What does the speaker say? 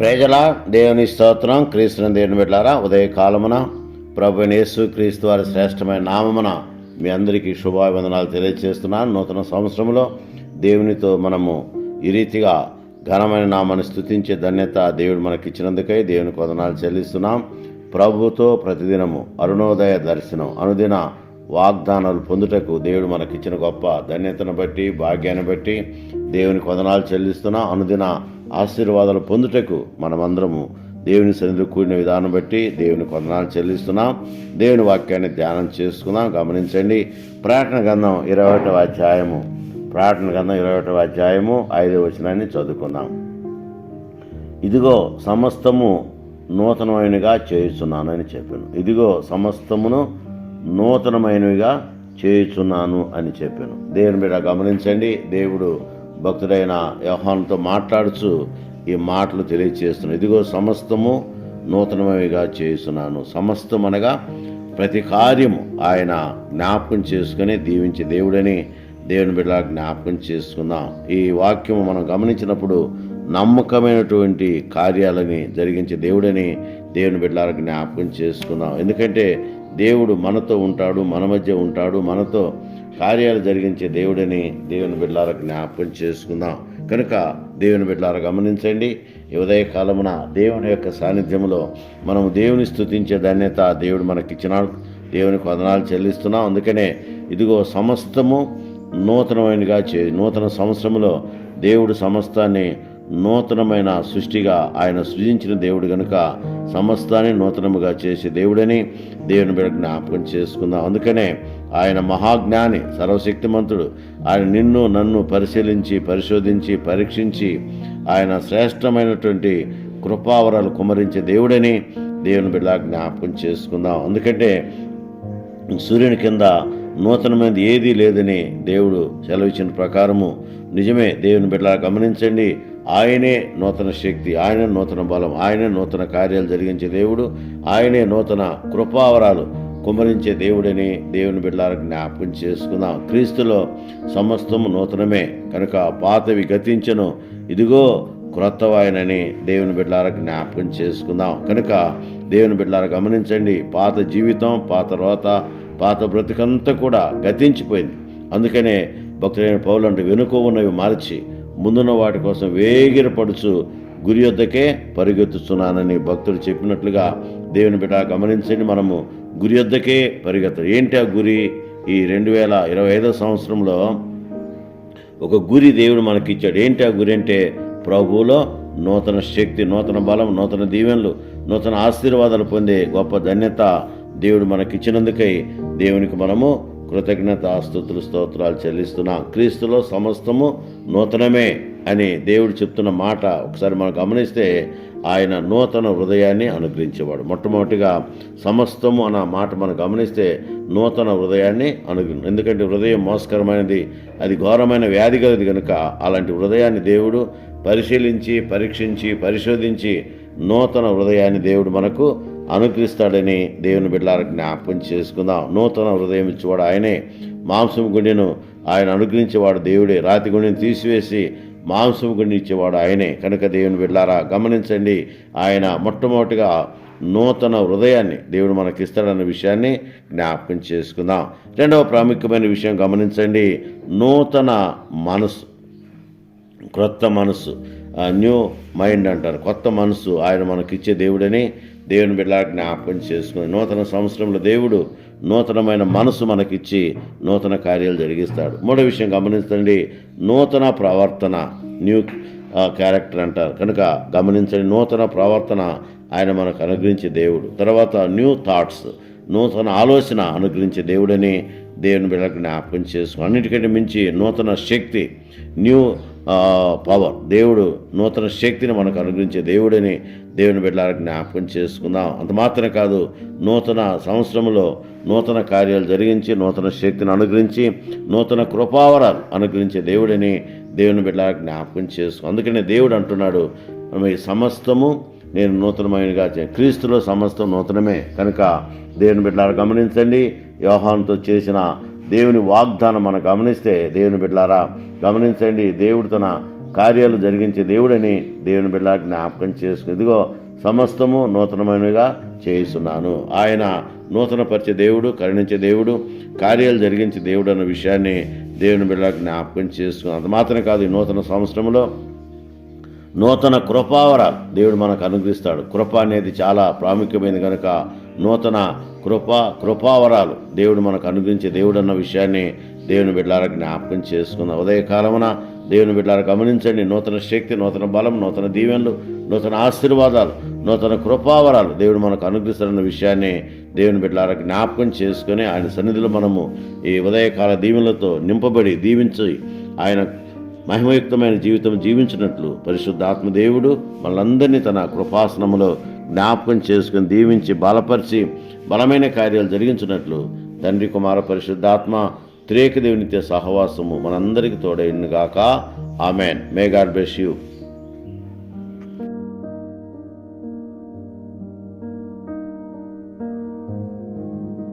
ప్రజల దేవుని స్తోత్రం. క్రీస్తుని దేవుని బిడ్డారా ఉదయ కాలమున ప్రభు యేసు క్రీస్తు వారి శ్రేష్టమైన నామమున మీ అందరికీ శుభాభివందనాలు తెలియజేస్తున్నాను. నూతన సంవత్సరంలో దేవునితో మనము ఈ రీతిగా ఘనమైన నామాన్ని స్థుతించే ధన్యత దేవుడు మనకిచ్చినందుకై దేవునికి వదనాలు చెల్లిస్తున్నాం. ప్రభుతో ప్రతిదినము అరుణోదయ దర్శనం అనుదిన వాగ్దానాలు పొందుటకు దేవుడు మనకిచ్చిన గొప్ప ధన్యతను బట్టి భాగ్యాన్ని బట్టి దేవునికి వదనాలు చెల్లిస్తున్నాం. అనుదిన ఆశీర్వాదాలు పొందుటకు మనమందరము దేవుని సన్నిధిలో కూడిన విధానం బట్టి దేవుని కొందనాలు చెల్లిస్తున్నాం. దేవుని వాక్యాన్ని ధ్యానం చేసుకుందాం. గమనించండి. ప్రార్థన గంధం ఇరవై ఒకటవ అధ్యాయము. ప్రార్థన గంధం ఇరవై ఒకటవ అధ్యాయము ఐదవ వచనాన్ని చదువుకుందాం. ఇదిగో సమస్తము నూతనమైనగా చేయుచున్నాను అని చెప్పాను. ఇదిగో సమస్తమును నూతనమైనవిగా చేయుచున్నాను అని చెప్పాను. దేవుని మీద గమనించండి. దేవుడు భక్తుడైన యోహానుతో మాట్లాడుచు ఈ మాటలు తెలియచేస్తున్నాను ఇదిగో సమస్తము నూతనమైనవిగా చేస్తున్నాను సమస్తం అనగా ప్రతి కార్యము ఆయన జ్ఞాపకం చేసుకుని దీవించే దేవుడని దేవుని బిడ్డ జ్ఞాపకం చేసుకుందాం. ఈ వాక్యము మనం గమనించినప్పుడు నమ్మకమైనటువంటి కార్యాలని జరిగించే దేవుడని దేవుని బిడ్డలారా జ్ఞాపకం చేసుకుందాం. ఎందుకంటే దేవుడు మనతో ఉంటాడు మన మధ్య ఉంటాడు మనతో కార్యాలు జరిగించే దేవుడని దేవుని బిడ్డలారా జ్ఞాపకం చేసుకుందాం. కనుక దేవుని బిడ్డలారా గమనించండి ఉదయ కాలమున దేవుని యొక్క సాన్నిధ్యంలో మనం దేవుని స్థుతించే ధన్యత దేవుడు మనకిచ్చినాడు. దేవునికి వందనాలు చెల్లిస్తున్నాం. అందుకనే ఇదిగో సమస్తము నూతనమైనగా చే నూతన సంవత్సరంలో దేవుడు సమస్తాన్ని నూతనమైన సృష్టిగా ఆయన సృజించిన దేవుడు కనుక సమస్తాన్ని నూతనముగా చేసే దేవుడని దేవుని బిడ్డ జ్ఞాపకం చేసుకుందాం. అందుకనే ఆయన మహాజ్ఞాని సర్వశక్తిమంతుడు. ఆయన నిన్ను నన్ను పరిశీలించి పరిశోధించి పరీక్షించి ఆయన శ్రేష్టమైనటువంటి కృపావరాలు కుమరించే దేవుడని దేవుని బిడ్డ జ్ఞాపకం చేసుకుందాం. ఎందుకంటే సూర్యుని కింద నూతనమైనది ఏదీ లేదని దేవుడు సెలవిచ్చిన ప్రకారము నిజమే. దేవుని బిడ్డ గమనించండి. ఆయనే నూతన శక్తి ఆయన నూతన బలం ఆయనే నూతన కార్యాలు జరిగించే దేవుడు ఆయనే నూతన కృపావరాలు కుమరించే దేవుడని దేవుని బిడ్డలకు జ్ఞాపకం చేసుకుందాం. క్రీస్తులో సమస్తము నూతనమే. కనుక పాతవి గతించను. ఇదిగో క్రొత్తవాయనని దేవుని బిడ్డలకు జ్ఞాపకం చేసుకుందాం. కనుక దేవుని బిడ్డలారా గమనించండి పాత జీవితం పాత రోత పాత బ్రతికంతా కూడా గతించిపోయింది. అందుకనే భక్తులైన పౌలంటే వెనుక ఉన్నవి మార్చి ముందున్న వాటి కోసం వేగిరపడుచు గురి యొద్దకే పరిగెత్తుతున్నానని భక్తుడు చెప్పినట్లుగా దేవుని బిడ్డ గమనించండి. మనము గురి యొద్దకే పరిగెత్త ఏంటి ఆ గురి? ఈ రెండు వేల ఇరవై ఐదో సంవత్సరంలో ఒక గురి దేవుడు మనకిచ్చాడు. ఏంటి ఆ గురి అంటే ప్రభువులో నూతన శక్తి నూతన బలం నూతన దీవెనలు నూతన ఆశీర్వాదాలు పొందే గొప్ప ధన్యత దేవుడు మనకిచ్చినందుకై దేవునికి మనము కృతజ్ఞత స్థుతులు స్తోత్రాలు చెల్లిస్తున్నాం. క్రీస్తులో సమస్తము నూతనమే అని దేవుడు చెప్తున్న మాట ఒకసారి మనం గమనిస్తే ఆయన నూతన హృదయాన్ని అనుగ్రహించేవాడు. మొట్టమొదటిగా సమస్తము అన్న మాట మనం గమనిస్తే నూతన హృదయాన్ని అనుగ్ర ఎందుకంటే హృదయం మోసకరమైనది అది ఘోరమైన వ్యాధి కలది కనుక అలాంటి హృదయాన్ని దేవుడు పరిశీలించి పరీక్షించి పరిశోధించి నూతన హృదయాన్ని దేవుడు మనకు అనుగ్రహిస్తాడని దేవుని బిడ్డలారా జ్ఞాపకం చేసుకుందాం. నూతన హృదయం ఇచ్చేవాడు ఆయనే. మాంసం గుండెను ఆయన అనుగ్రహించేవాడు దేవుడే. రాతి గుండెను తీసివేసి మాంసం గుండె ఇచ్చేవాడు ఆయనే. కనుక దేవుని బిడ్డలారా గమనించండి ఆయన మొట్టమొదటిగా నూతన హృదయాన్ని దేవుడు మనకి ఇస్తాడన్న విషయాన్ని జ్ఞాపకం చేసుకుందాం. రెండవ ప్రాముఖ్యమైన విషయం గమనించండి నూతన మనసు క్రొత్త మనసు న్యూ మైండ్ అంటారు. కొత్త మనసు ఆయన మనకిచ్చే దేవుడని దేవుని బిడ్డ జ్ఞాపకం చేసుకుని నూతన సంవత్సరంలో దేవుడు నూతనమైన మనసు మనకిచ్చి నూతన కార్యాలు జరిగిస్తాడు. మూడో విషయం గమనించండి. నూతన ప్రవర్తన న్యూ క్యారెక్టర్ అంటారు. కనుక గమనించండి నూతన ప్రవర్తన ఆయన మనకు అనుగ్రహించే దేవుడు. తర్వాత న్యూ థాట్స్ నూతన ఆలోచన అనుగ్రహించే దేవుడని దేవుని బిడ్డలకు జ్ఞాపకం చేసుకో అన్నిటికంటే మించి నూతన శక్తి న్యూ పవర్ దేవుడు నూతన శక్తిని మనకు అనుగ్రహించే దేవుడని దేవుని బిడ్డలకు జ్ఞాపకం చేసుకుందాం. అంత మాత్రమే కాదు నూతన సంవత్సరంలో నూతన కార్యాలు జరిగించి నూతన శక్తిని అనుగ్రహించి నూతన కృపావరాలు అనుగ్రహించే దేవుడని దేవుని బిడ్డలకు జ్ఞాపకం చేసుకో. అందుకనే దేవుడు అంటున్నాడు మీ సమస్తము నేను నూతనమైనగా చే క్రీస్తులో సమస్తం నూతనమే. కనుక దేవుని బిడ్డలారా గమనించండి వ్యవహారంతో చేసిన దేవుని వాగ్దానం మనం గమనిస్తే దేవుని బిడ్డలారా గమనించండి దేవుడు తన కార్యాలు జరిగించే దేవుడని దేవుని బిడ్డ జ్ఞాపకం చేసుకుని ఇదిగో సమస్తము నూతనమైనగా చేయిస్తున్నాను. ఆయన నూతనపరిచే దేవుడు కరుణించే దేవుడు కార్యాలు జరిగించే దేవుడు అన్న విషయాన్ని దేవుని బిడ్డ జ్ఞాపకం చేసుకుని అంత మాత్రమే కాదు ఈ నూతన సంవత్సరంలో నూతన కృపావర దేవుడు మనకు అనుగ్రహిస్తాడు. కృప అనేది చాలా ప్రాముఖ్యమైనది కనుక నూతన కృప కృపావరాలు. దేవుడు మనకు అనుగ్రహించే దేవుడు అన్న విషయాన్ని దేవుని బిడ్డలారా జ్ఞాపకం చేసుకుందాం. ఉదయకాలమున దేవుని బిడ్డలారా గమనించండి. నూతన శక్తి నూతన బలం నూతన దీవెనలు నూతన ఆశీర్వాదాలు నూతన కృపావరాలు దేవుడు మనకు అనుగ్రహిస్తాడన్న విషయాన్ని దేవుని బిడ్డలారా జ్ఞాపకం చేసుకుని ఆయన సన్నిధిలో మనము ఈ ఉదయకాల దీవెనలతో నింపబడి దీవించి ఆయన మహిమయుక్తమైన జీవితం జీవించినట్లు పరిశుద్ధ ఆత్మదేవుడు మనందరినీ తన కృపాసనములో జ్ఞాపకం చేసుకుని దీవించి బలపరిచి బలమైన కార్యాలు జరిగించినట్లు తండ్రి కుమార పరిశుద్ధాత్మ త్రేక దేవునిత్య సహవాసము మనందరికీ తోడైనగాక. Amen. May God bless you